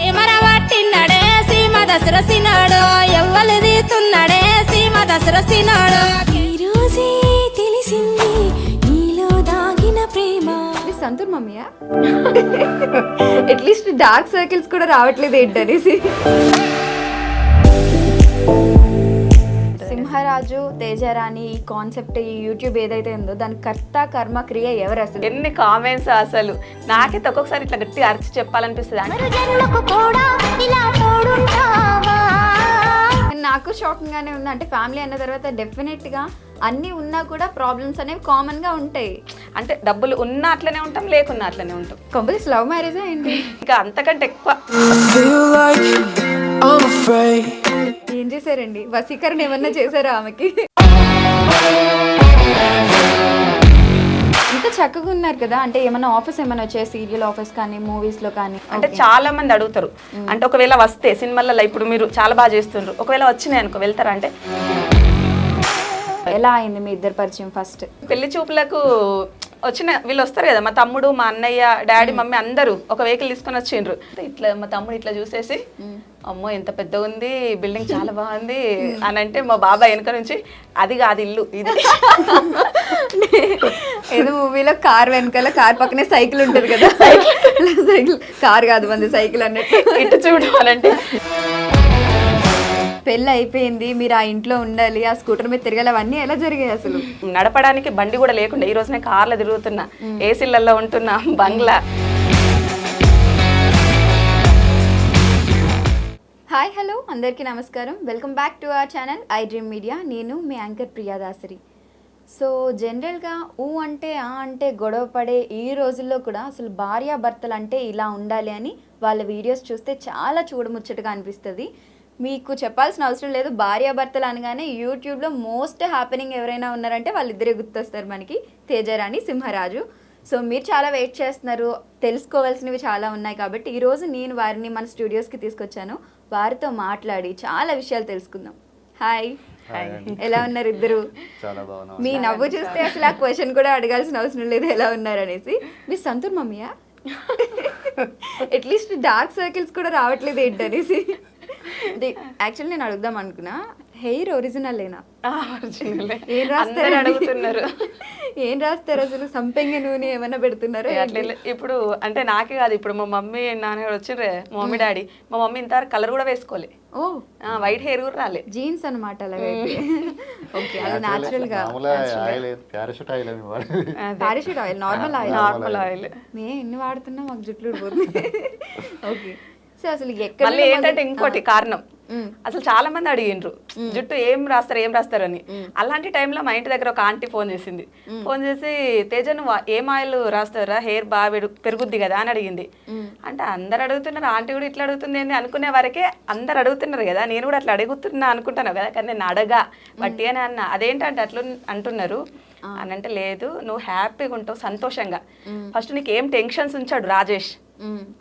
సీమన పట్టినడే సీమ దసరసినాడు ఎవ్వలు తీస్తున్నాడే సీమ దసరసినాడు ఈ రోజే తెలిసింది నీలో దాగిన ప్రేమ. సంతూర్ మమ్మీయా అట్లీస్ట్ డార్క్ సర్కిల్స్ కూడా రావట్లేదు ఏంటనేసి. సింహరాజు తేజరాణి ఈ కాన్సెప్ట్ ఈ యూట్యూబ్ ఏదైతే ఉందో దాని కర్త కర్మ క్రియ ఎవరు అసలు? ఎన్ని కామెంట్స్ అసలు? నాకైతే ఒక్కొక్కసారి ఇట్లా గట్టిగా అరిచి చెప్పాలనిపిస్తుంది. అంటే జనులకు కూడా ఇలా తోడుంటావా? నాకు షాకింగ్ గానే ఉంది అంటే ఫ్యామిలీ అన్న తర్వాత డెఫినెట్గా అన్ని ఉన్నా కూడా ప్రాబ్లమ్స్ అనేవి కామన్గా ఉంటాయి. అంటే డబ్బులు ఉన్నా అట్లనే ఉంటాం లేకున్నా అట్లనే ఉంటాం. కంపల్స్ లవ్ మ్యారేజ్ ఏంటి? ఇంకా అంతకంటే ఎక్కువ. ఏం చేశారండి? వసీకరణ ఏమన్నా చేశారా ఆమెకి? ఇంత చక్కగా ఉన్నారు కదా. అంటే ఏమన్నా ఆఫీస్ ఏమైనా వచ్చాయి? సీరియల్ ఆఫీస్ కానీ మూవీస్లో కానీ? అంటే చాలా మంది అడుగుతారు. అంటే ఒకవేళ వస్తే సినిమాలలో ఇప్పుడు మీరు చాలా బాగా చేస్తుండ్రు. ఒకవేళ వచ్చినాయి అనుకో వెళ్తారా అంటే? ఎలా అయింది మీ ఇద్దరు పరిచయం ఫస్ట్ పెళ్ళి చూపులకు వచ్చిన వీళ్ళు వస్తారు కదా మా తమ్ముడు మా అన్నయ్య డాడీ మమ్మీ అందరూ ఒక వెహికల్ తీసుకొని వచ్చిండ్రు. ఇట్లా మా తమ్ముడు ఇట్లా చూసేసి అమ్మో ఎంత పెద్ద ఉంది బిల్డింగ్ చాలా బాగుంది అని అంటే మా బాబాయ్ వెనక నుంచి అది కాదు ఇల్లు ఇది. ఏదో మూవీలో కార్ వెనకాల కార్ పక్కనే సైకిల్ ఉంటుంది కదా. సైకిల్. కార్ కాదు మంది సైకిల్ అన్నట్టు. ఇటు చూడు అని అంటే పెళ్ళి అయిపోయింది మీరు ఆ ఇంట్లో ఉండాలి ఆ స్కూటర్ మీద తిరగాలి అవన్నీ ఎలా జరిగాయి అసలు? నడపడానికి బండి కూడా లేకుండా ఈ రోజు నేను కార్లో తిరుగుతున్నా ఏసీలలో ఉంటున్నా బంగ్లా. హాయ్ హలో అందరికీ నమస్కారం. Welcome back to our channel I Dream Media నేను మీ యాంకర్ ప్రియాదాసరి సో జనరల్గా ఊ అంటే ఆ అంటే గొడవ పడే ఈ రోజుల్లో కూడా అసలు భార్యాభర్తలు అంటే ఇలా ఉండాలి అని వాళ్ళ వీడియోస్ చూస్తే చాలా చూడముచ్చటగా అనిపిస్తుంది. మీకు చెప్పాల్సిన అవసరం లేదు. భార్యాభర్తలు అనగానే యూట్యూబ్లో మోస్ట్ హ్యాపెనింగ్ ఎవరైనా ఉన్నారంటే వాళ్ళిద్దరే గుర్తొస్తారు మనకి. తేజరాణి సింహరాజు. సో మీరు చాలా వెయిట్ చేస్తున్నారు. తెలుసుకోవాల్సినవి చాలా ఉన్నాయి కాబట్టి ఈరోజు నేను వారిని మన స్టూడియోస్కి తీసుకొచ్చాను. వారితో మాట్లాడి చాలా విషయాలు తెలుసుకుందాం. హాయ్ ఎలా ఉన్నారు ఇద్దరు? మీ నవ్వు చూస్తే అసలు ఆ క్వశ్చన్ కూడా అడగాల్సిన అవసరం లేదు ఎలా ఉన్నారు అనేసి. మీ సంతూర్ మమ్మీయా? అట్లీస్ట్ డార్క్ సర్కిల్స్ కూడా రావట్లేదు ఏంటనేసి. యాక్చువల్లీ నేను అడుగుదాం అనుకున్నా. హెయిర్ ఒరిజినల్ లేనా ఆ, original ఏ. రాస్తారు? అడుగుతున్నారు. ఏం రాస్తారు అసలు? సంపెంగ నూనె ఏమైనా పెడుతున్నారా ఇప్పుడు అంటే నాకే కాదు ఇప్పుడు మా మమ్మీ నాన్న వచ్చిర్రే మా మమ్మీ డాడీ. మా మమ్మీ ఇంతవరకు కలర్ కూడా వేసుకోలే. ఓ. వైట్ హెయిర్ కూడా రాలే. జీన్స్ అనమాట ఓకే అది న్యాచురల్గా ఆయిల్ పారాషూట్ ఆయిల్ అని వాడేది Parachute oil normal oil. Normal oil. మే ఎన్ని వాడుతున్నా మాకు జుట్లు ఓకే. సో అసలు ఎక్కడ మళ్ళీ ఏంటంటే ఇంకోటి కారణం. అసలు చాలా మంది అడిగిండ్రు. జుట్టు ఏం రాస్తారు ఏం రాస్తారు అని. అలాంటి టైంలో మా ఇంటి దగ్గర ఒక ఆంటీ ఫోన్ చేసింది. ఫోన్ చేసి తేజ నువ్వు ఏం ఆయిల్ రాస్తారా హెయిర్ బాగా పెరుగు- పెరుగుద్ది కదా అని అడిగింది. అంటే అందరు అడుగుతున్నారు ఆంటీ కూడా ఇట్లా అడుగుతుంది ఏంది? అనుకునే వరకే అందరు అడుగుతున్నారు కదా. నేను కూడా అట్లా అడుగుతున్నా అనుకుంటాను కదా కానీ నేను అడగా. బట్టి అని అన్న. అదేంటంటే అట్లా అంటున్నారు. అని అంటే లేదు నువ్వు హ్యాపీగా ఉంటావు సంతోషంగా. ఫస్ట్ నీకు ఏం టెన్షన్స్ ఉంచాడు రాజేష్.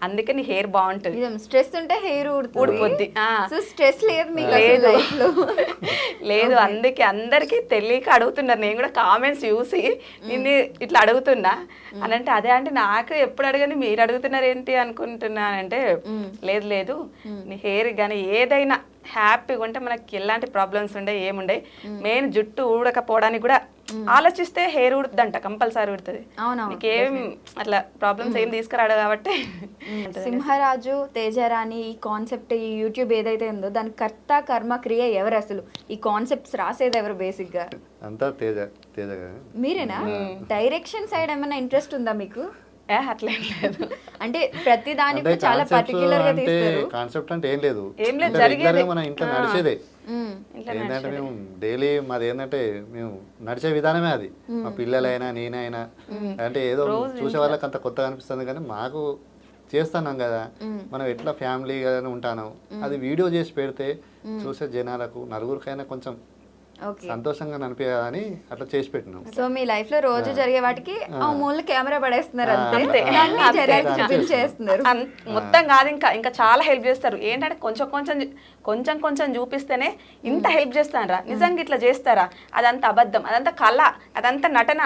అందుకే నీ హెయిర్ బాగుంటుంది. స్ట్రెస్ ఉంటే హెయిర్ ఊడిపోద్ది. సో స్ట్రెస్ లేదు మీకు లేదు. లేదు అందుకే అందరికి తెలియక అడుగుతున్నారు. నేను కూడా కామెంట్స్ చూసి నిన్ను ఇట్లా అడుగుతున్నా. అని అంటే అదే అంటే నాకు ఎప్పుడు అడగని మీరు అడుగుతున్నారు ఏంటి అనుకుంటున్నానంటే లేదు లేదు. నీ హెయిర్ కానీ ఏదైనా హ్యాపీగా ఉంటే మనకి ఎలాంటి ప్రాబ్లమ్స్ ఉండే ఏముండే మెయిన్ జుట్టు ఊడకపోవడానికి కూడా ఆలోచిస్తే హెయిర్ ఉడుతుందంట కంపల్సరీ ఉడుతుంది అవునవును, నీకేం అట్లా ప్రాబ్లమ్స్ ఏం తీసుకురాడు కాబట్టి సింహరాజు తేజరాణి ఈ కాన్సెప్ట్ ఈ యూట్యూబ్ ఏదైతే ఉందో దాని కర్త కర్మ క్రియ ఎవరు అసలు? ఈ కాన్సెప్ట్స్ రాసేది ఎవరు బేసిక్గా అంతా తేజ తేజ మీరేనా? డైరెక్షన్ సైడ్ ఏమైనా ఇంట్రెస్ట్ ఉందా మీకు? ఏ అట్లేం లేదు. అంటే ప్రతి దానికి చాలా పర్టికులర్గా అంటే తీస్తారు. కాన్సెప్ట్ అంటే ఏం లేదు. ఏం లేదు, జరిగేదే. మన ఇంట్లో నడిచేదే. ఏంటంటే మేము డైలీ మాది ఏంటంటే మేము నడిచే విధానమే అది. మా పిల్లలైనా నేనైనా. అంటే ఏదో చూసే వాళ్ళకి అంత కొత్తగా అనిపిస్తుంది కానీ మాకు చేస్తున్నాం కదా. మనం ఎట్లా ఫ్యామిలీగా ఉంటాను. అది వీడియో చేసి పెడితే చూసే జనాలకు నలుగురికైనా కొంచెం సంతోషంగా అనిపించాలని అట్లా చేసి పెట్టినాం. సో మీ లైఫ్లో రోజు జరిగే వాటికి ఆ. మూల కెమెరా పడేస్తున్నారు అన్- మొత్తం కాదు ఇంకా ఇంకా చాలా హెల్ప్ చేస్తారు. ఏంటంటే కొంచెం కొంచెం కొంచెం కొంచెం చూపిస్తేనే ఇంత హెల్ప్ చేస్తారా నిజంగా ఇట్లా చేస్తారా? అదంతా అబద్ధం అదంతా కళ అదంతా నటన.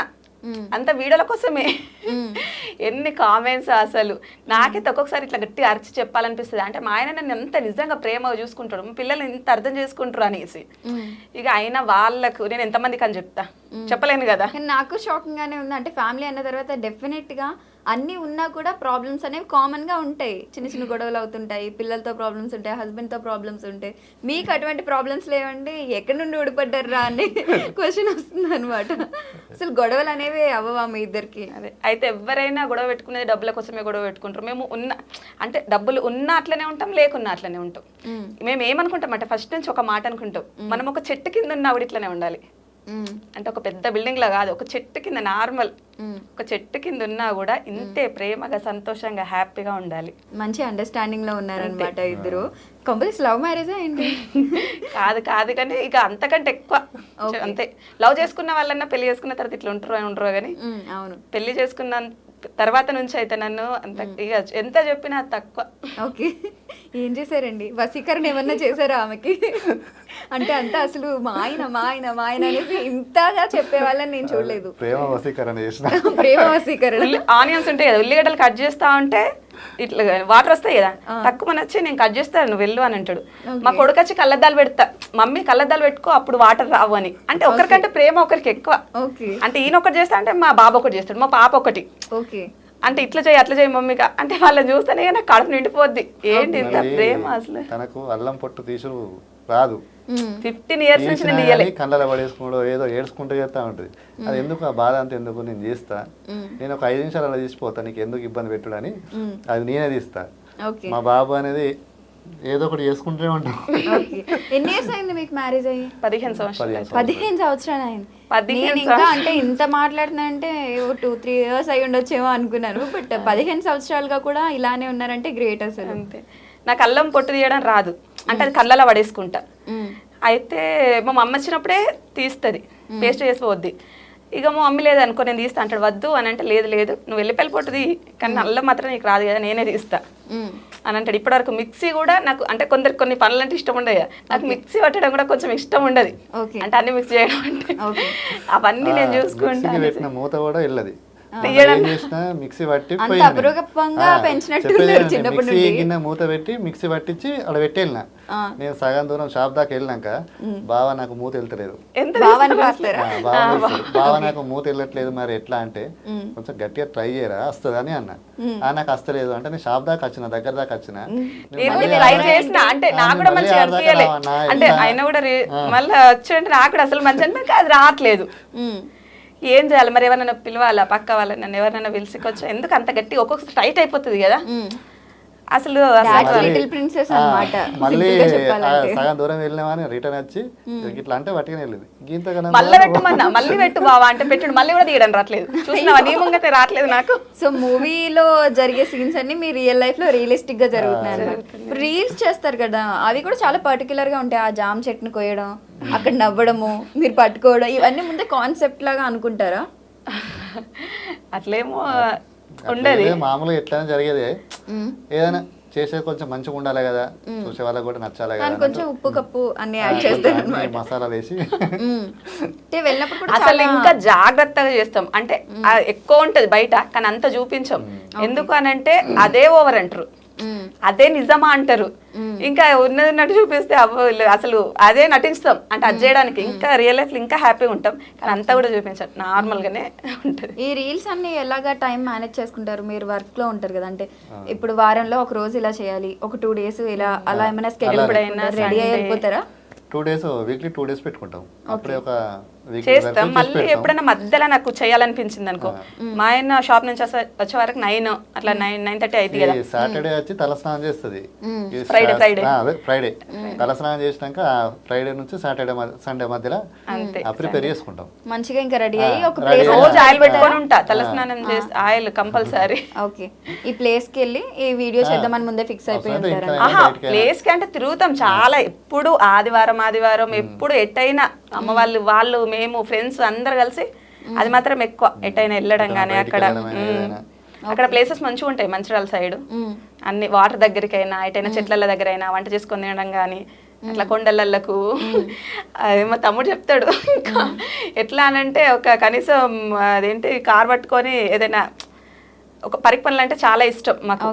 అంత వీడియోల కోసమే. ఎన్ని కామెంట్స్ అసలు. నాకైతే ఒక్కొక్కసారి ఇట్లా గట్టిగా అరిచి చెప్పాలనిపిస్తుంది. అంటే మా ఆయన నన్ను ఎంత నిజంగా ప్రేమగా చూసుకుంటాడు పిల్లలు ఇంత అర్థం చేసుకుంటారు అనేసి. ఇక అయినా వాళ్ళకు నేను ఎంతమందికి అని చెప్తా. చెప్పలేను కదా. నాకు షాకింగ్ గానే ఉంది. అంటే ఫ్యామిలీ అన్న తర్వాత డెఫినెట్గా అన్ని ఉన్నా కూడా ప్రాబ్లమ్స్ అనేవి కామన్గా ఉంటాయి. చిన్న చిన్న గొడవలు అవుతుంటాయి. పిల్లలతో ప్రాబ్లమ్స్ ఉంటాయి. హస్బెండ్తో ప్రాబ్లమ్స్ ఉంటాయి. మీకు అటువంటి ప్రాబ్లమ్స్ లేవండి. ఎక్కడి నుండి ఊడిపడ్డారా అని క్వశ్చన్ వస్తుంది అనమాట అసలు గొడవలు అనేవి అవ్వవా మీ ఇద్దరికి? అదే. అయితే ఎవరైనా గొడవ పెట్టుకునేది డబ్బుల కోసమే గొడవ పెట్టుకుంటారు. మేము ఉన్న అంటే డబ్బులు ఉన్నా అట్లనే ఉంటాం లేకున్నా అట్లనే ఉంటాం. మేము. ఏమనుకుంటాం అంటే ఫస్ట్ నుంచి ఒక మాట అనుకుంటాం. మనం ఒక చెట్టు కింద ఉన్న ఆవిడ ఇట్లనే ఉండాలి. అంటే ఒక పెద్ద బిల్డింగ్ లా కాదు ఒక చెట్టు కింద నార్మల్. ఒక చెట్టు కింద ఉన్నా కూడా ఇంతే ప్రేమగా సంతోషంగా హ్యాపీగా ఉండాలి. మంచి అండర్స్టాండింగ్లో ఉన్నారనమాట ఇద్దరు. కంపల్స్ లవ్ మ్యారేజా ఏంటి? కాదు కాదు కానీ ఇక అంతకంటే ఎక్కువ. అంతే. లవ్ చేసుకున్న వాళ్ళన్నా పెళ్ళి చేసుకున్న తర్వాత ఇట్లా ఉంటారు అని ఉంటారు కానీ అవును. పెళ్ళి చేసుకున్న తర్వాత నుంచి అయితే నన్ను అంత ఇక ఎంత చెప్పినా తక్కువ. ఓకే. ఏం చేశారండి? వసీకరణ ఏమన్నా చేశారా ఆమెకి? అంటే అంతా అసలు మా ఆయన మా ఆయన మా ఆయన అనేసి ఇంతగా చెప్పే వాళ్ళని నేను చూడలేదు. ప్రేమ వశీకరణ చేసిన. ప్రేమ వసీకరణ ఉల్లి ఆనియన్స్ ఉంటాయి కదా ఉల్లిగడ్డలు కట్ చేస్తా ఉంటే ఇట్లా వాటర్ వస్తాయి కదా. తక్కువ వచ్చి నేను కట్ చేస్తాను నువ్వు వెళ్ళు అని అంటాడు. మా కొడుకు వచ్చి కళ్ళద్దాలు పెడతా మమ్మీ కళ్ళద్దాలు పెట్టుకో అప్పుడు వాటర్ రావు అని. అంటే ఒకరికంటే ప్రేమ ఒకరికి ఎక్కువ. ఓకే అంటే ఈయన ఒకటి చేస్తా అంటే మా బాబు ఒకటి చేస్తాడు మా పాప ఒకటి. ఓకే అంటే ఇట్లా చేయి అట్లా చేయి మమ్మీగా అంటే వాళ్ళని చూస్తేనే నాకు కడుపు నిండిపోద్ది. ఏంటి ఇంత ప్రేమ అసలు? తనకు అల్లం పొట్టు తీసుడు రాదు. ఫిఫ్టీన్ ఇయర్స్ నుంచి నేను కానీ కళ్ళలో పడేసుకుంటూ ఏదో ఏడ్చుకుంటూ చేస్తా ఉంటుంది. అది ఎందుకు ఆ బాధ అంత ఎందుకు? నేను చేస్తా. నేను ఒక ఐదు నిమిషాలు అలా తీసిపోతా నీకు ఎందుకు ఇబ్బంది పెట్టుడని అది నేనే తీస్తా. ఓకే మా బాబు అనేది ఏదో ఒకటి చేసుకుంటూనే ఉంటాం. ఓకే ఎన్ని ఇయర్స్ అయింది మీకు మ్యారేజ్ అయ్యి? పదిహేను సంవత్సరాలు. పదిహేను సంవత్సరాలు. అయింది. పదిహేను నేను ఇంకా అంటే ఇంత మాట్లాడుతున్నా అంటే టూ త్రీ ఇయర్స్ అయి ఉండొచ్చేమో అనుకున్నాను. బట్ పదిహేను సంవత్సరాలుగా కూడా ఇలానే ఉన్నారంటే గ్రేట్ అసలు. అంతే. నాకు అల్లం పొట్టు తీయడం రాదు. అంటే అది కళ్ళలో పడేసుకుంటా. అయితే మా మమ్మ వచ్చినప్పుడే తీస్తుంది. పేస్ట్ చేసిపోద్ది. ఇక మా మమ్మీ లేదు అనుకో నేను తీస్తా అంటాడు వద్దు అని అంటే లేదు లేదు నువ్వు వెళ్ళిపోయి పొట్టుది కానీ అల్లం మాత్రం నీకు రాదు కదా నేనే తీస్తా. అని అంటాడు. ఇప్పటివరకు మిక్సీ కూడా నాకు అంటే కొందరికి కొన్ని పనులు అంటే ఇష్టం ఉండదు. నాకు మిక్సీ పట్టడం కూడా కొంచెం ఇష్టం ఉండదు. అంటే అన్ని మిక్స్ చేయడం అంటే. అవన్నీ నేను చూసుకుంటాను మూత కూడా వెళ్ళదు. మిక్సీ పట్టి మిక్సీ. గిన్నె మూత పెట్టి మిక్సీ పట్టించి అక్కడ పెట్టి వెళ్ళిన నేను సగం దూరం షాప్ దాకా వెళ్ళినాక బావ నాకు మూత వెళ్తలేదు. బావ నాకు మూత వెళ్ళట్లేదు మరి ఎట్లా అంటే కొంచెం గట్టిగా ట్రై చేయరా? వస్తుంది అని అన్న. ఆ నాకు వస్తలేదు అంటే నేను షాప్ దాకా వచ్చిన దగ్గర దాకా వచ్చిన. అంటే నాకు కూడా మంచిగా అంటే? ఆయన కూడా మళ్ళీ వచ్చి నాకు కూడా అసలు మంచి అది రావట్లేదు. ఏం చేయాలి? మరి ఎవరైనా పిలవాలా? పక్క వాళ్ళని నన్ను ఎవరైనా పిలిచికొచ్చా? ఎందుకు అంత గట్టి ఒక్కొక్కసారి టైట్ అయిపోతుంది కదా. అసలు మళ్ళీ-. సగం దూరం వెళ్ళినామని రిటర్న్ వచ్చి ఇట్లా అంటే పట్టుకుని వెళ్ళింది. గీంత మళ్ళీ పెట్టమన్నా? మళ్ళీ పెట్టు బావా అంటే పెట్టుడు. మళ్ళీ కూడా తీయడం రావట్లేదు చూసినావా? నీ ముంగతే రావట్లేదు నాకు. సో మూవీలో జరిగే సీన్స్ అన్ని మీ రియల్ లైఫ్లో రియలిస్టిక్గా జరుగుతున్నాయి రీల్స్ చేస్తారు కదా. అవి కూడా చాలా పర్టికులర్గా ఉంటాయి. ఆ జామ్ చెట్టుని కోయడం అక్కడ నవ్వడము మీరు పట్టుకోవడం ఇవన్నీ ముందే కాన్సెప్ట్ లాగా అనుకుంటారా? అట్లేమో అట్లా ఉండదు. మామూలుగా ఎట్లైనా జరిగేది. ఏదైనా చేసేది కొంచెం మంచిగా ఉండాలి కదా. చూసే వాళ్ళకి కూడా నచ్చాలి కదా కొంచెం ఉప్పు కప్పు అన్ని యాడ్ అనమాట మసాలాలు వేసి. అంటే వెళ్ళినప్పుడు కూడా అసలు చాలా- ఇంకా జాగ్రత్తగా చేస్తాం. అంటే ఎక్కువ ఉంటది బయట కానీ అంత చూపించం. ఎందుకు అని అంటే అదే ఓవర్ అంటారు. అదే నిజమా అంటారు. ఇంకా ఉన్నది ఉన్నట్టు చూపిస్తే అవ్వ అసలు అదే నటిస్తాం. అంటే అది చేయడానికి ఇంకా రియల్ లైఫ్లో ఇంకా హ్యాపీగా ఉంటాం. కానీ అంతా కూడా చూపించాం నార్మల్ గానే ఉంటది. ఈ రీల్స్ అన్ని ఎలాగా టైం మేనేజ్ చేసుకుంటారు? మీరు వర్క్లో ఉంటారు కదా. అంటే ఇప్పుడు వారంలో ఒక రోజు ఇలా చేయాలి. ఒక టూ డేస్ ఇలా అలా ఏమైనా స్కెడ్యూల్ ఎప్పుడైనా రెడీ. వెళ్ళిపోతారా two days weekly two days పెట్టుకుంటాం. అప్పుడే ఒక చేస్తాం. మళ్ళీ ఎప్పుడైనా మధ్యలో నాకు చేయాలనిపించింది అనుకో. మా ఆయన షాప్ నుంచి వస్తే- వచ్చే వరకు నైన్ అట్లా నైన్ నైన్ థర్టీ అయితే కదా. సాటర్డే వచ్చి తలస్నానం చేస్తుంది. Friday, Friday. ఫ్రైడే తలస్నానం చేసినాక ఫ్రైడే నుంచి సాటర్డే సండే మధ్యలో అంతే. ప్రిపేర్ చేసుకుంటాం. మంచిగా ఇంకా రెడీ అయ్యి ఒక ప్లేస్ రోజు ఆయిల్ పెట్టుకొని ఉంటా. తలస్నానం చేసి ఆయిల్ కంపల్సరీ. ఓకే. ఈ ప్లేస్కి వెళ్ళి ఈ వీడియో చేద్దామని ముందే ఫిక్స్ అయిపోయి అవసరం అయితే ఉంటారా ఇంకా ఆహా బయటికి ప్లేస్కి అంటే తిరుగుతాం చాలా. ఎప్పుడు ఆదివారం ఆదివారం ఎప్పుడు ఎట్టయినా అమ్మ వాళ్ళు వాళ్ళు మేము ఫ్రెండ్స్ అందరు కలిసి అది మాత్రం ఎక్కువ. ఎట్టయినా వెళ్ళడం కానీ అక్కడ. అక్కడ ప్లేసెస్ మంచిగా ఉంటాయి మంచిర్యాల సైడ్ అన్ని వాటర్ దగ్గరికైనా ఎటైనా చెట్ల దగ్గరైనా వంట చేసుకొని తినడం కానీ అట్లా కొండలలకు. అది మా తమ్ముడు చెప్తాడు. ఇంకా ఎట్లా అనంటే ఒక కనీసం అదేంటి కార్ పట్టుకొని ఏదైనా ఒక పరికి పనులు అంటే చాలా ఇష్టం మాకు.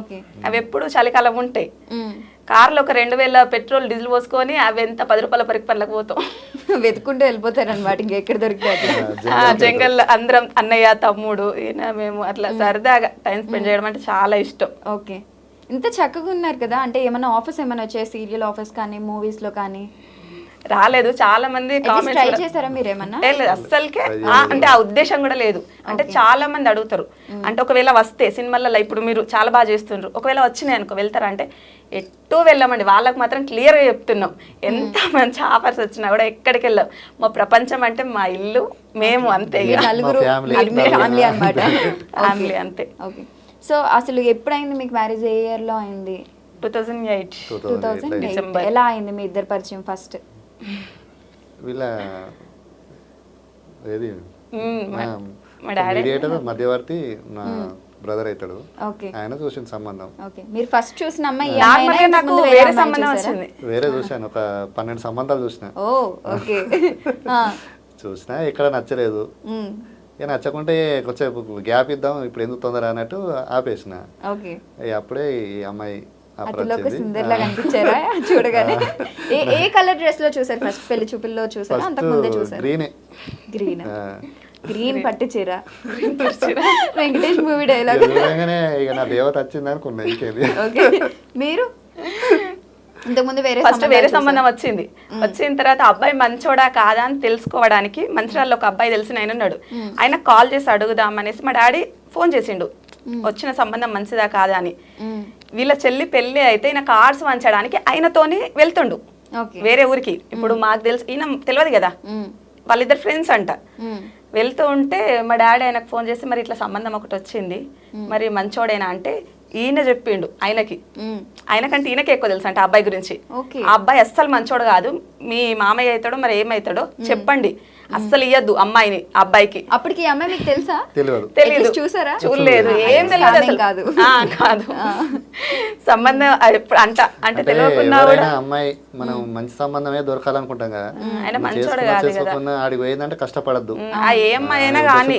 అవి ఎప్పుడు చలికాలం ఉంటాయి. కార్లో ఒక రెండు వేల పెట్రోల్ డీజిల్ పోసుకొని అవి ఎంత పది రూపాయల పరికి పనులకు పోతాం. వెతుకుంటూ వెళ్ళిపోతారు అనమాట ఇంకా ఎక్కడ దొరికితే జంగల్ అందరం అన్నయ్య తమ్ముడు ఈయన మేము అట్లా సరదాగా టైం స్పెండ్ చేయడం అంటే చాలా ఇష్టం. ఓకే. ఇంత చక్కగా ఉన్నారు కదా అంటే ఏమైనా ఆఫర్స్ ఏమైనా వచ్చాయి? సీరియల్ ఆఫర్స్ కానీ మూవీస్లో కానీ? రాలేదు. చాలా మంది కామెంట్స్ చేశారా మీరు ఏమన్నా ఏ లేదు అస్సలకే. ఆ, అంటే ఆ ఉద్దేశం కూడా లేదు. అంటే చాలా మంది అడుగుతారు. అంటే ఒకవేళ వస్తే సినిమాలలో ఇప్పుడు మీరు చాలా బాగా చేస్తుండ్రు. ఒకవేళ వచ్చినాయి అనుకో వెళ్తారా? అంటే ఎట్టూ వెళ్ళామండి. వాళ్ళకి మాత్రం క్లియర్గా చెప్తున్నాం. ఎంత మంచి ఆఫర్స్ వచ్చినా కూడా ఎక్కడికి వెళ్ళాం. మా ప్రపంచం అంటే మా ఇల్లు మేము అంతే ఫ్యామిలీ అనమాట ఫ్యామిలీ అంతే. ఓకే సో అసలు ఎప్పుడైంది మీకు మ్యారేజ్ ఏ ఇయర్లో అయింది? Two thousand eight. Two thousand December. ఎలా అయింది మీ ఇద్దరు పరిచయం ఫస్ట్ వీళ్ళ ఏది? మీడియేటర్ మధ్యవర్తి నా బ్రదర్ అవుతాడు. ఓకే. ఆయన చూసిన సంబంధం. ఓకే. మీరు ఫస్ట్ చూసిన అమ్మాయి నాకు వేరే అమ్మాయిని సంబంధం చూసారా? వచ్చింది. వేరే చూశాను. ఒక పన్నెండు సంబంధాలు చూసిన. ఓ ఓకే. ఆ, చూసినా ఎక్కడ నచ్చలేదు. నచ్చకుంటే కొంచెంసేపు గ్యాప్ ఇద్దాం ఇప్పుడు ఎందుకు తొందర అన్నట్టు ఆపేసిన. అప్పుడే ఈ అమ్మాయి అప్పుడు అతిలోక వచ్చింది సుందర్ లాగా అనిపించారా? చూడగానే. ఏ ఏ కలర్ డ్రెస్లో చూసారు ఫస్ట్? పెళ్ళి చూపుల్లో చూసారా? అంతకు ముందే చూసారు? గ్రీనే గ్రీన్. ఆ, గ్రీన్ పట్టు చీర వెంకటేష్ మూవీ డైలాగ్. ఇక నా దేవత వచ్చింది అనుకున్నా ఇంకేది. ఓకే. మీరు? ఇంతకుముందు వేరే ఫస్ట్ వేరే? సంబంధం వచ్చింది. వచ్చిన తర్వాత అబ్బాయి మంచోడా కాదా అని తెలుసుకోవడానికి మంచిర్యాలలో ఒక అబ్బాయి తెలిసిన ఆయన ఉన్నాడు. ఆయన కాల్ చేసి అడుగుదాం అనేసి మా డాడీ ఫోన్ చేసిండు. వచ్చిన సంబంధం మంచిదా కాదా అని. వీళ్ళ చెల్లి పెళ్ళి అయితే ఈయన కార్డ్స్ వంచడానికి ఆయనతోని వెళ్తుండు. వేరే ఊరికి. ఇప్పుడు మాకు తెలుసు ఈయన తెలియదు కదా. వాళ్ళిద్దరు ఫ్రెండ్స్ అంట. వెళ్తూ ఉంటే మా డాడీ ఆయనకు ఫోన్ చేసి మరి ఇట్లా సంబంధం ఒకటి వచ్చింది. మరి మంచోడేనా అంటే ఈయన చెప్పిండు ఆయనకి. ఆయనకంటే ఈయనకే ఎక్కువ తెలుసు అంటే అబ్బాయి గురించి. ఆ అబ్బాయి అస్సలు మంచోడు కాదు. మీ మామయ్య అవుతాడో మరి ఏమవుతాడో చెప్పండి. అస్సలు ఇయ్యద్దు అమ్మాయిని అబ్బాయికి. అప్పటికి అమ్మాయి మీకు తెలుసా? తెలియదు. తెలియదు. చూసారా? చూడలేదు. ఏం తెలియదు అసలు. కాదు. ఆ, కాదు. సంబంధం అంట అంటే తెలియకున్నా కూడా. అమ్మాయి మనం మంచి సంబంధమే దొరకాలనుకుంటాం కదా. ఆయన మంచోడు కాదు కదా. ఆడికి పోయిందంటే కష్టపడద్దు. ఆ ఏ అమ్మాయి అయినా కానీ.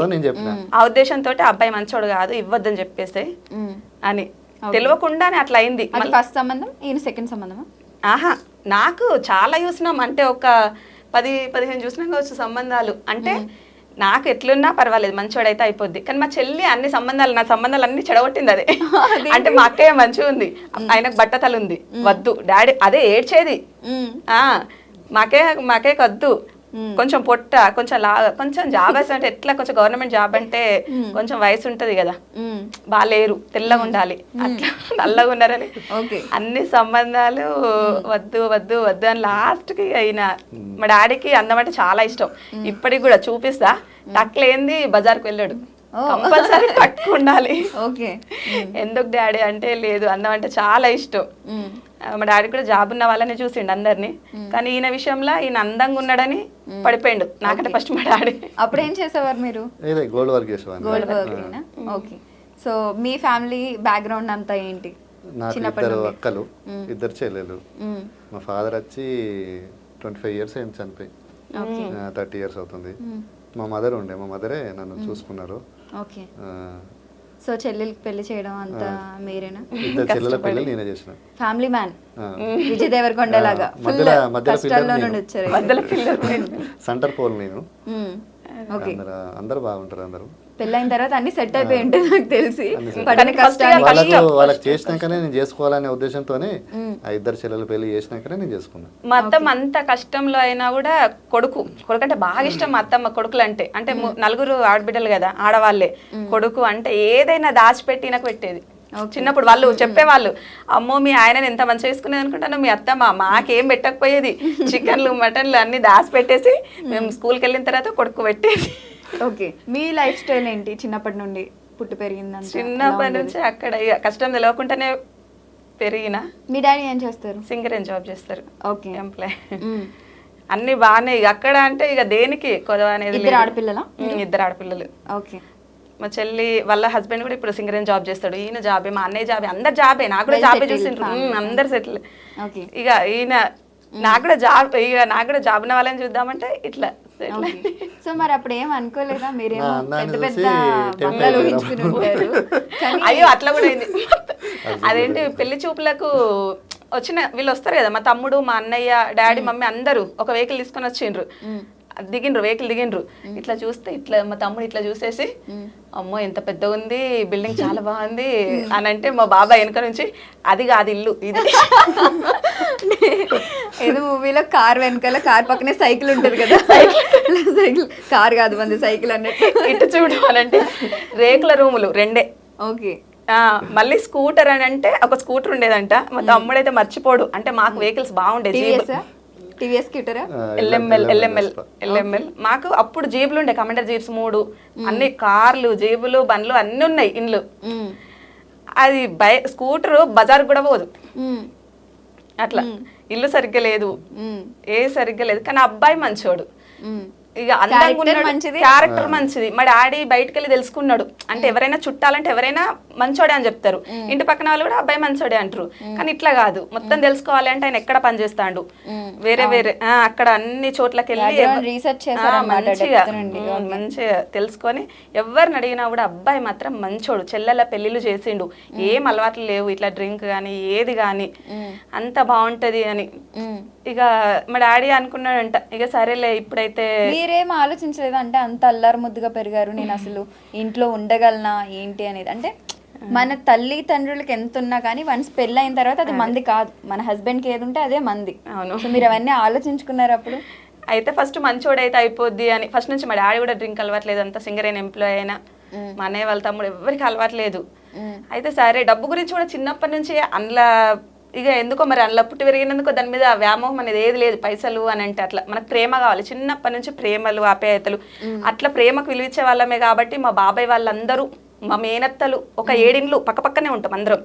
ఆ ఉద్దేశంతో అబ్బాయి మంచోడు కాదు ఇవ్వద్దని చెప్పేసి మ్మ్. అని. తెలియకుండానే అట్లా అయింది. ఫస్ట్ సంబంధం ఈయన సెకండ్ సంబంధమా? ఆహా నాకు చాలా చూసినాం. అంటే ఒక పది పదిహేను చూసినాం కావచ్చు సంబంధాలు. అంటే నాకు ఎట్లున్నా పర్వాలేదు మంచోడైతే అయిపోద్ది. కానీ మా చెల్లి అన్ని సంబంధాలు నా సంబంధాలు అన్ని చెడగొట్టింది అదే. అంటే మా అక్కయ్య మంచిగా ఉంది. ఆయనకు బట్టతలు ఉంది. వద్దు. డాడీ అదే ఏడ్చేది. మాకే మాకే వద్దు. కొంచెం పొట్ట కొంచెం లా కొంచెం జాబ్ అంటే ఎట్లా కొంచెం గవర్నమెంట్ జాబ్ అంటే కొంచెం వయసు ఉంటది కదా. మ్మ్. బాలేరు తెల్లగా ఉండాలి. అట్లా నల్లగా ఉన్నారని ఓకే అన్ని సంబంధాలు వద్దు వద్దు వద్దు అని లాస్ట్కి అయిన మా డాడీకి అందం అంటే చాలా ఇష్టం. ఇప్పటికి కూడా చూపిస్తా. టక్లేంది బజార్కి వెళ్ళాడు. కంపల్సరీ పట్టుకుండాలి. ఓకే. ఎందుకు డాడీ అంటే లేదు అందం అంటే చాలా ఇష్టం. మా డాడీ కూడా జాబ్ ఉన్న వాళ్ళని చూసిండు అందరినీ. కానీ ఈయన విషయంలో ఈయన అందంగా ఉన్నాడని పడిపోయిండు. నాకంటే ఫస్ట్ మా డాడీ. అప్పుడు ఏం చేసేవారు మీరు? Gold work gold work okay. So మీ ఫ్యామిలీ బ్యాక్గ్రౌండ్ అంతా ఏంటి? నాకు చిన్నప్పటి ఇద్దరు అక్కలు ఇద్దరు చెల్లెలు. మా ఫాదర్ వచ్చి ట్వంటీ ఫైవ్ ఇయర్స్ అయింది చనిపోయి. థర్టీ ఇయర్స్ అవుతుంది. మా మదర్ ఉండే మా మదరే నన్ను చూసుకున్నారు. ఓకే. సో చెల్లెలకి పెళ్ళి చేయడం అంతా మీరేనా? ఇద్దరు చెల్లెల పెళ్ళి నేనే చేసిన. Family man. విజయ్ దేవరకొండ లాగా కష్టాల్లో నుండి. వచ్చారు. మధ్యలో పిల్లలు సెంటర్ పోల్ నేను. అందరు బాగుంటారు అందరూ. పెళ్ళైన తర్వాత అన్ని సెట్ అయిపోయి ఉంటాయి నాకు తెలిసి. పడిన కష్టాలు వాళ్ళకు చేసినాకనే నేను చేసుకోవాలనే ఉద్దేశంతోనే ఆ ఇద్దరు చెల్లెల పెళ్ళి చేసినాకనే నేను చేసుకున్నా. మా అత్తమ్మ అంత కష్టంలో అయినా కూడా కొడుకు కొడుకు అంటే బాగా ఇష్టం మా అత్తమ్మ కొడుకులు అంటే అంటే నలుగురు ఆడబిడ్డలు కదా ఆడవాళ్ళే. కొడుకు అంటే ఏదైనా దాచిపెట్టి నాకు పెట్టేది. చిన్నప్పుడు వాళ్ళు చెప్పేవాళ్ళు అమ్మో మీ ఆయన ఎంత మంచిగా చేసుకునేది అనుకుంటాను మీ అత్తమ్మ మాకేం పెట్టకపోయేది. చికెన్లు మటన్లు అన్ని దాచి పెట్టేసి మేము. స్కూల్కి వెళ్ళిన తర్వాత కొడుకు పెట్టేది. ఓకే. మీ లైఫ్ స్టైల్ ఏంటి? చిన్నప్పటి నుండి పుట్టి పెరిగిందంతా చిన్నప్పటి నుంచి అక్కడ కష్టం తెలియకుండానే పెరిగిన మీ డాడీ ఏం చేస్తారు? సింగర్ ఏం జాబ్ చేస్తారు. ఓకే. ఎంప్లాయ్. అన్ని బాగానే ఇక అక్కడ అంటే ఇక దేనికి కొదవ అనేది ఇద్దరు. ఆడపిల్లలా? ఇద్దరు ఆడపిల్లలు. ఓకే. మా చెల్లి వాళ్ళ హస్బెండ్ కూడా ఇప్పుడు సింగర్ జాబ్ చేస్తాడు. ఈయన జాబే మా అన్నయ్య జాబే. అందరు జాబే. నాకు కూడా జాబే చూసిండ్రు. ఉమ్, అందరు సెటిల్ ఇక ఈయన నాకు కూడా జాబ్ ఇక నాకు కూడా జాబ్ ఉన్న వాళ్ళని చూద్దామంటే ఇట్లా. సో మరి అప్పుడు ఏం అనుకోలేదా? మీరేమో పెద్ద పెద్ద బంగ్లాలు ఊహించుకుని ఉంటారు. అయ్యో అట్లా కూడా అయింది. అదేంటి పెళ్ళి చూపులకు వచ్చిన వీళ్ళు వస్తారు కదా మా తమ్ముడు మా అన్నయ్య డాడీ మమ్మీ అందరూ ఒక వెహికల్ తీసుకొని వచ్చిండ్రు. దిగిండ్రు వెహికల్ దిగిండ్రు. ఇట్లా చూస్తే ఇట్లా మా తమ్ముడు ఇట్లా చూసేసి అమ్మో ఎంత పెద్ద ఉంది బిల్డింగ్ చాలా బాగుంది అని అంటే మా బాబాయ్ వెనక నుంచి అది కాదు ఇల్లు ఇది. ఏదో మూవీలో కార్ వెనకాల కార్ పక్కనే సైకిల్ ఉంటుంది కదా. సైకిల్. కార్ కాదు మంది సైకిల్ అన్నట్టు. ఇటు చూడు అని అంటే రేకుల రూములు రెండే. ఓకే. ఆ, మళ్ళీ స్కూటర్ అని అంటే ఒక స్కూటర్ ఉండేదంట. మా తమ్ముడైతే మర్చిపోడు. అంటే మాకు వెహికల్స్ బాగుండే జీప్ టీవీఎస్ కిటరా ఎల్ఎంఎల్ ఎల్ఎంఎల్ ఎల్ఎంఎల్ మాకు అప్పుడు జీబులు ఉండే కమాండర్ జీప్స్ మూడు అన్ని కార్లు జీబులు బండ్లు అన్ని ఉన్నాయి ఇండ్లు. అది బై స్కూటర్ బజార్ కూడా పోదు. అట్లా. ఇల్లు సరిగ్గా లేదు. ఏ సరిగ్గా లేదు. కానీ అబ్బాయి మంచోడు. ఇక Character మంచిది. క్యారెక్టర్ మంచిది. మా డాడీ బయటకు వెళ్ళి తెలుసుకున్నాడు. అంటే ఎవరైనా చుట్టాలంటే ఎవరైనా మంచోడే అని చెప్తారు. ఇంటి పక్కన వాళ్ళు కూడా అబ్బాయి మంచోడే అంటారు. కానీ ఇట్లా కాదు. మొత్తం తెలుసుకోవాలి అంటే ఆయన ఎక్కడ పని చేస్తాడు? వేరే వేరే అక్కడ అన్ని చోట్లకి వెళ్ళి మంచిగా మంచిగా తెలుసుకొని ఎవరిని అడిగినా కూడా అబ్బాయి మాత్రం మంచోడు. చెల్లెల పెళ్ళిళ్ళు చేసిండు. ఏం అలవాట్లు లేవు. ఇట్లా డ్రింక్ కానీ ఏది కానీ అంత బాగుంటది అని. ఇక మా డాడీ అనుకున్నాడంట. ఇక సరేలే ఇప్పుడైతే మీరేం ఆలోచించలేదు? అంటే అంత అల్లారు ముద్దుగా పెరిగారు. నేను అసలు ఇంట్లో ఉండగలనా? ఏంటి అనేది? అంటే మన తల్లి తండ్రులకి ఎంత ఉన్నా కానీ వన్స్ పెళ్ళి అయిన తర్వాత అది మంది కాదు. మన హస్బెండ్కి ఏది ఉంటే అదే మంది. అవును. సో మీరు అవన్నీ ఆలోచించుకున్నారు అప్పుడు? అయితే ఫస్ట్ మంచోడైతే అయిపోద్ది అని. ఫస్ట్ నుంచి మా డాడీ కూడా డ్రింక్ అలవాట్లేదు. అంత సింగర్ అయిన ఎంప్లాయ్ అయినా. మా అన్నయ్య వాళ్ళ తమ్ముడు ఎవరికి అలవాట్లేదు. అయితే సరే డబ్బు గురించి కూడా చిన్నప్పటి నుంచి అందులో ఇక ఎందుకో మరి అందులో పుట్టి పెరిగినందుకు దాని మీద వ్యామోహం అనేది ఏది లేదు. పైసలు అని అంటే అట్లా. మనకు ప్రేమ కావాలి. చిన్నప్పటి నుంచి ప్రేమలు ఆప్యాయతలు. అట్లా ప్రేమకు విలువిచ్చే వాళ్ళమే కాబట్టి మా బాబాయ్ వాళ్ళందరూ మా మేనత్తలు ఒక ఏడిండ్లు పక్క పక్కనే ఉంటాం అందరం.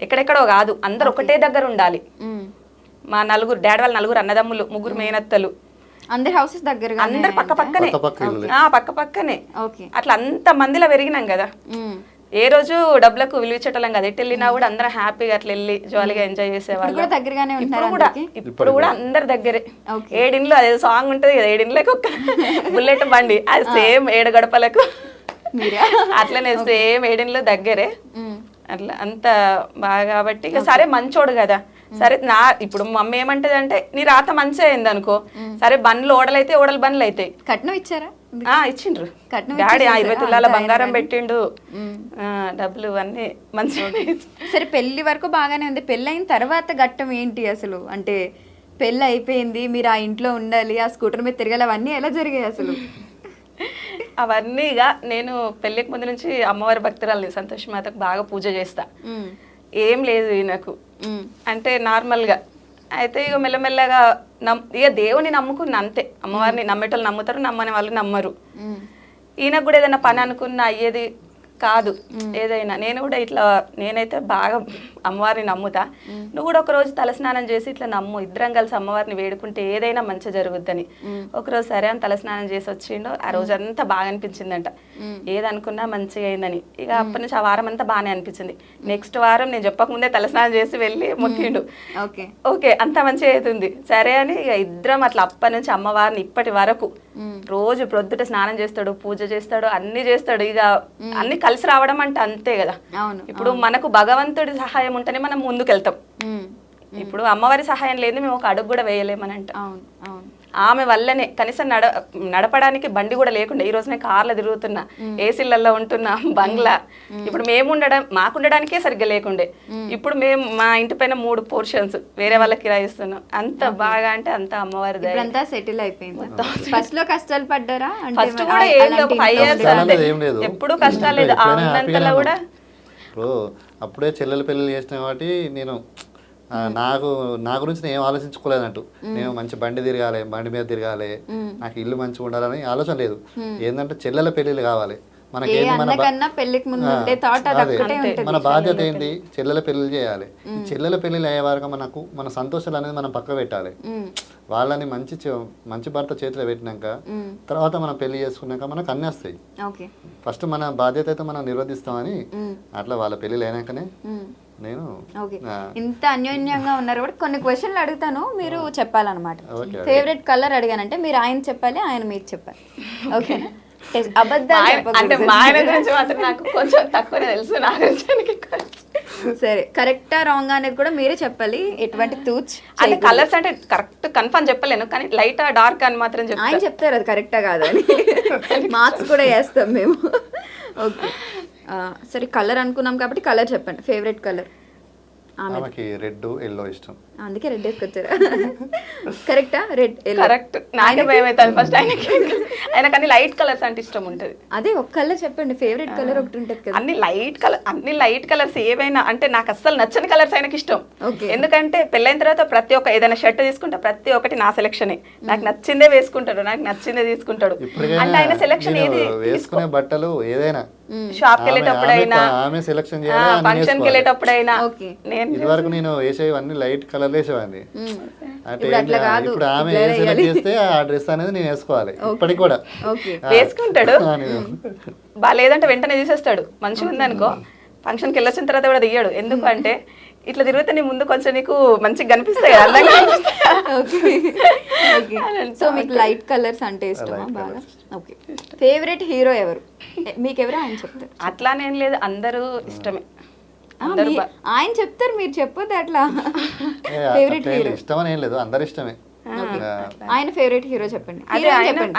ఎక్కడెక్కడో కాదు అందరు ఒకటే దగ్గర ఉండాలి. మా నలుగురు డాడీ వాళ్ళ నలుగురు అన్నదమ్ములు ముగ్గురు మేనత్తలు. అందరి హౌసెస్ దగ్గరగా అందరు పక్క పక్కనే. పక్క పక్కనే. ఓకే. అట్లా అంత మందిలో పెరిగినాం కదా. ఏ రోజు డబ్బులకు విలువించటం కదా. ఎటు వెళ్ళినా కూడా అందరం హ్యాపీగా అట్లా వెళ్ళి జాలీగా ఎంజాయ్ ఇప్పుడు చేసేవాళ్ళు దగ్గరగానే ఇప్పుడు కూడా? ఇప్పుడు కూడా అందరి దగ్గరే. ఏడింట్లో అదే సాంగ్ ఉంటది కదా ఏడింట్లోకి ఒక బుల్లెట్ బండి. అది సేమ్ ఏడు గడపలకు? అట్లనే సేమ్ ఏడింట్లో దగ్గరే. అట్లా అంత బాగా కాబట్టి ఇక సరే మంచోడు కదా. సరే నా ఇప్పుడు మమ్మీ ఏమంటది అంటే నీ రాత మంచి అయింది అనుకో సరే బండ్లు ఓడలైతే ఓడలు బండ్లు అవుతాయి కట్నం ఇచ్చారా? ఇచ్చిండ్రు. కట్నం డాడీ? ఇరవై తులాల బంగారం. పెట్టిండు. డబ్బులు అన్నీ మంచిగా సరే పెళ్ళి వరకు బాగానే ఉంది. పెళ్ళి అయిన తర్వాత ఘట్టం ఏంటి అసలు? అంటే పెళ్ళి అయిపోయింది మీరు ఆ ఇంట్లో ఉండాలి ఆ స్కూటర్ మీద తిరగాలి అవన్నీ ఎలా జరిగాయి అసలు? అవన్నీ ఇక నేను పెళ్ళికి ముందు నుంచి అమ్మవారి భక్తురాలు సంతోష్ మాతకు బాగా పూజ చేస్తా. ఏం లేదు ఈయనకు. అంటే నార్మల్గా. అయితే ఇక మెల్లమెల్లగా నమ్ ఇక దేవుని నమ్ముకున్న అంతే. అమ్మవారిని నమ్మేటోళ్ళు నమ్ముతారు నమ్మని వాళ్ళు నమ్మరు. మ్మ్. ఈయనకు కూడా ఏదైనా పని అనుకున్న అయ్యేది కాదు. ఏదైనా. నేను కూడా ఇట్లా నేనైతే బాగా అమ్మవారిని నమ్ముతా. నువ్వు కూడా ఒక రోజు తలస్నానం చేసి ఇట్లా నమ్ము. ఇద్దరం కలిసి అమ్మవారిని వేడుకుంటే ఏదైనా మంచి జరుగుద్దని. ఒకరోజు సరే అని తలస్నానం చేసి వచ్చిండు. ఆ రోజు అంతా బాగా అనిపించిందంట. ఏదనుకున్నా మంచిగా అయిందని. ఇక అప్పటి నుంచి ఆ వారం అంతా బాగానే అనిపించింది. నెక్స్ట్ వారం నేను చెప్పకముందే తలస్నానం చేసి వెళ్ళి మొక్కిండు. ఓకే. ఓకే అంత మంచిగా అవుతుంది. సరే అని ఇక ఇద్దరం అట్లా అప్పటి నుంచి అమ్మవారిని ఇప్పటి వరకు రోజు ప్రొద్దుట స్నానం చేస్తాడు పూజ చేస్తాడు అన్ని చేస్తాడు. ఇక అన్ని కలిసి రావడం అంటే అంతే కదా. ఇప్పుడు మనకు భగవంతుడి సహాయం ఉంటేనే మనం ముందుకెళ్తాం. ఇప్పుడు అమ్మవారి సహాయం లేదు మేము ఒక అడుగు కూడా వేయలేమని అంట అవును అవును. ఆమె వల్లనే కనీసం నడ నడపడానికి బండి కూడా లేకుండా ఈ రోజు నేను కార్లో తిరుగుతున్నా. ఏసీలలో ఉంటున్నా బంగ్లా. ఇప్పుడు మేము ఉండడం మాకు ఉండడానికే సరిగ్గా లేకుండే. ఇప్పుడు మేము మా ఇంటి పైన మూడు పోర్షన్స్ వేరే వాళ్ళకి కిరాయిస్తున్నాం అంత బాగా అంటే అంత అమ్మవారి ఇప్పుడంతా సెటిల్ అయిపోయింది. ఫస్ట్లో కష్టాలు పడ్డారా? అంటే ఫస్ట్ కూడా ఏం ఫైవ్ ఇయర్స్ అంతే. ఎప్పుడు కష్టాలు లేదు. ఆ ఉన్నంతలో కూడా అప్పుడే చెల్లెల పెళ్ళిళ్ళు చేసిన కాబట్టి నేను నాకు నా గురించి నేను ఏం ఆలోచించుకోలేదన్నట్టు నేను మంచి బండి తిరగాలి బండి మీద తిరగాలి నాకు ఇల్లు మంచిగా ఉండాలని ఆలోచన లేదు. ఏంటంటే చెల్లెల పెళ్ళిళ్ళు కావాలి. మన బాధ్యత ఏంటి? చెల్లెల పెళ్ళిళ్ళు చేయాలి. ఈ చెల్లెల పెళ్ళిళ్ళు అయ్యే వరకు మనకు మన సంతోషాలు అనేది మనం పక్క పెట్టాలి. వాళ్ళని మంచి మంచి భర్త చేతిలో పెట్టినాక. తర్వాత మనం పెళ్ళి చేసుకున్నాక మనకు అన్నీ వస్తాయి. ఓకే. ఫస్ట్ మన బాధ్యత అయితే మనం నిర్వర్తిస్తామని. అట్లా వాళ్ళ పెళ్ళిళ్ళు అయినాకనే. నేను ఇంత అన్యోన్యంగా ఉన్నారు కూడా కొన్ని క్వశ్చన్లు అడుగుతాను మీరు చెప్పాలన్నమాట. ఫేవరెట్ కలర్ అడిగానంటే మీరు ఆయన చెప్పాలి ఆయన మీరు చెప్పాలి. ఓకే. అంటే గురించి మాత్రం నాకు కొంచెం తక్కువనే తెలుసు నా. సరే కరెక్టా రాంగ్ అనేది కూడా మీరే చెప్పాలి. ఎటువంటి తూచ్ అంటే కలర్స్ అంటే కరెక్ట్ కన్ఫర్మ్ చెప్పలేను కానీ లైట్ డార్క్ అని మాత్రం ఆయన చెప్తారు అది కరెక్టా కాదని మార్క్స్ కూడా వేస్తాం మేము. ఓకే సరే కలర్ అనుకున్నాం కాబట్టి కలర్ చెప్పండి. ఫేవరెట్ కలర్ ఆమె ఆమెకి రెడ్ ఎల్లో ఇష్టం. అందుకే రెడ్ వేసుకొచ్చారా. కరెక్టా రెడ్ కరెక్ట్ నాకు భయం అవుతుంది ఫస్ట్ ఆయనకి ఆయన కానీ లైట్ కలర్స్ అంటే ఇష్టం ఉంటుంది. అదే ఒక కలర్ చెప్పండి. ఫేవరెట్ కలర్ ఒకటి ఉంటుంది కదా. అన్ని లైట్ కలర్ అన్ని లైట్ కలర్స్ ఏవైనా అంటే నాకు అస్సలు నచ్చని కలర్స్ ఆయనకి ఇష్టం. ఎందుకంటే పెళ్ళైన తర్వాత ప్రతి ఒక్క ఏదైనా షర్ట్ తీసుకుంటా ప్రతి ఒక్కటి నా సెలక్షనే నాకు నచ్చిందే వేసుకుంటాడు. నాకు నచ్చిందే తీసుకుంటాడు. అంటే ఆయన సెలక్షన్ ఏది వేసుకునే బట్టలు ఏదైనా షాప్కి ఆమె- వెళ్ళేటప్పుడైనా ఆమె- సెలక్షన్ చేయాలి ఫంక్షన్కి. వెళ్ళేటప్పుడైనా Okay. నేను ఇది వరకు నేను వేసేవన్నీ లైట్ కలర్ వేసేవాడిని. అంటే ఇప్పుడు అట్లా ఏంటి, కాదు, ఇప్పుడు ఆమె సెలెక్ట్. చేస్తే ఆ డ్రెస్ అనేది నేను వేసుకోవాలి. ఇప్పటికి కూడా. వేసుకుంటాడు. ఆ, నేను బా లేదంటే వెంటనే తీసేస్తాడు. మంచిగా ఉందనుకో ఫంక్షన్కి వెళ్ళొచ్చిన తర్వాత కూడా దిగాడు ఎందుకు అంటే ఇట్లా తిరిగితే నీ ముందు కొంచెం నీకు మంచిగా కనిపిస్తాయి కదా, అందంగా కనిపిస్తాయి. సో మీకు లైట్ కలర్స్ అంటే ఇష్టమా బాగా? ఓకే. ఫేవరెట్ హీరో ఎవరు? మీకు ఎవరు ఆయన చెప్తారు? అట్లానేం లేదు అందరూ ఇష్టమే. ఆయన చెప్తారు మీరు చెప్పొద్దు అట్లా. Favourite hero. లేదు. ఇష్టం అని ఏం లేదు అందరు ఇష్టమే. ఆయన ఫేవరెట్ హీరో చెప్పండి.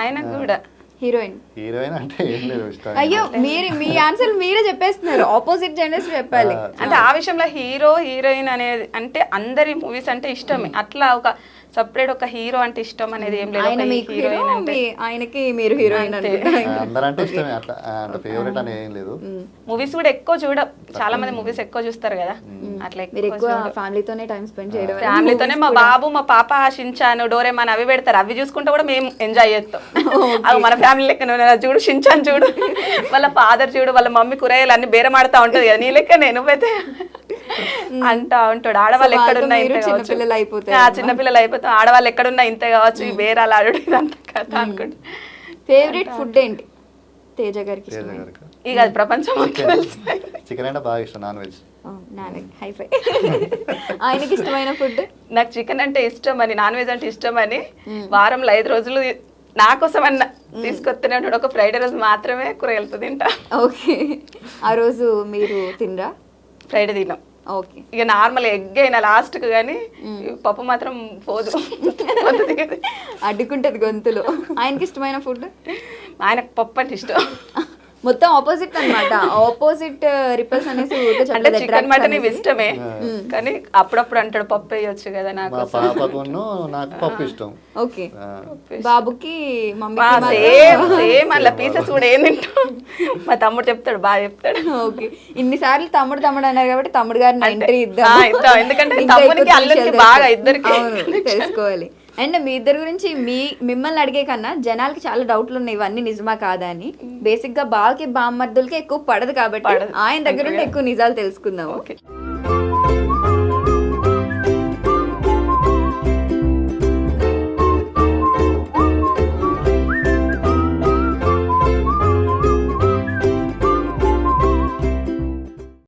ఆయన కూడా. హీరోయిన్. హీరోయిన్ అంటే ఏం లేదు అయ్యో మీరు మీ ఆన్సర్ మీరే చెప్పేస్తున్నారు. ఆపోజిట్ జెండర్స్ చెప్పాలి. అంటే ఆ. విషయంలో హీరో హీరోయిన్ అనేది అంటే అందరి మూవీస్ అంటే ఇష్టమే. అట్లా ఒక సపరేట్ ఒక హీరో అంటే ఇష్టం అనేది ఏం లేదు. ఆయన మీకు హీరో హీరోయిన్ అంటే ఆయనకి మీరు హీరోయిన్ అనుకుంటా అందరంటే ఇష్టమే. అట్లా అంటే ఫేవరెట్ అని ఏం లేదు. మూవీస్ కూడా ఎక్కువ చూడ చాలా మంది మూవీస్ ఎక్కువ చూస్తారు కదా. అట్లా మీరు ఎక్కువ ఫ్యామిలీతోనే టైం స్పెండ్ చేయడం ఫ్యామిలీతోనే మా బాబు మా పాప షించాను డోరేమాన్ అవి పెడతారు. అవి చూసుకుంటే కూడా మేము ఎంజాయ్ చేస్తాం. అవి మన ఫ్యామిలీ లెక్క చూడు షించాన్ చూడు. వాళ్ళ ఫాదర్ చూడు వాళ్ళ మమ్మీ కూరగాయలు అన్ని బేరం ఆడుతా ఉంటది కదా. నీ లెక్క నేను నువ్వైతే? అంటా ఉంటాడు. ఆడవాళ్ళు ఎక్కడున్నా ఇంతే చిన్నపిల్లలు అయిపోతారు ఆ, చిన్నపిల్లలు అయిపోతాం ఆడవాళ్ళు ఎక్కడున్నా ఇంతే కావచ్చు. ఈ బేరాలు ఆడు ఇదంతా కథ అనుకుంటా. ఫేవరెట్ ఫుడ్ ఏంటి? తేజ గారికి ఇక అది ప్రపంచం. చికెన్. అంటే బాగా ఇష్టం నాన్ వెజ్. హై ఫై ఆయనకి ఇష్టమైన ఫుడ్? నాకు చికెన్ అంటే ఇష్టం అని నాన్ వెజ్ అంటే ఇష్టం అని వారంలో ఐదు రోజులు నా కోసం అన్న తీసుకొస్తూనే ఉంటాడు. ఒక ఫ్రైడే రోజు మాత్రమే కూరగాయలతో తింటా. ఓకే ఆ రోజు మీరు తినరా? ఫ్రైడే తిన్నాం. ఓకే. ఇక నార్మల్ ఎగ్ అయినా లాస్ట్కి కానీ పప్పు మాత్రం పోదు. అడ్డుకుంటది గొంతులో. ఆయనకి ఇష్టమైన ఫుడ్? ఆయనకు పప్పు అంటే ఇష్టం. మొత్తం ఆపోజిట్ అన్నమాట. ఆపోజిట్ రిపల్స్ అనేసి అంటే చికెన్ మటన్. ఇష్టమే. కానీ అప్పుడప్పుడు అంటాడు పప్పు వేయొచ్చు కదా నాకు పాపకును నాకు పప్పు ఇష్టం. ఓకే బాబుకి మాత్రం- సేమ్ సేమ్ అలా పీసెస్ కూడా ఏం తింటాం. మా తమ్ముడు చెప్తాడు బాగా చెప్తాడు. ఓకే ఇన్నిసార్లు తమ్ముడు తమ్ముడు అన్నారు కాబట్టి తమ్ముడు గారిని ఎంట్రీ ఇద్దాం. ఎందుకంటే విషయాలు బాగా. ఇద్దరికి తెలుసుకోవాలి. అండ్ మీ ఇద్దరి గురించి మీ మిమ్మల్ని అడిగే కన్నా జనాలకి చాలా డౌట్లు ఉన్నాయి. ఇవన్నీ నిజమా కాదా అని. బేసిక్గా బావకి బామ్మర్దులకి ఎక్కువ పడదు కాబట్టి ఆయన దగ్గర నుండి ఎక్కువ నిజాలు తెలుసుకుందాము. ఓకే.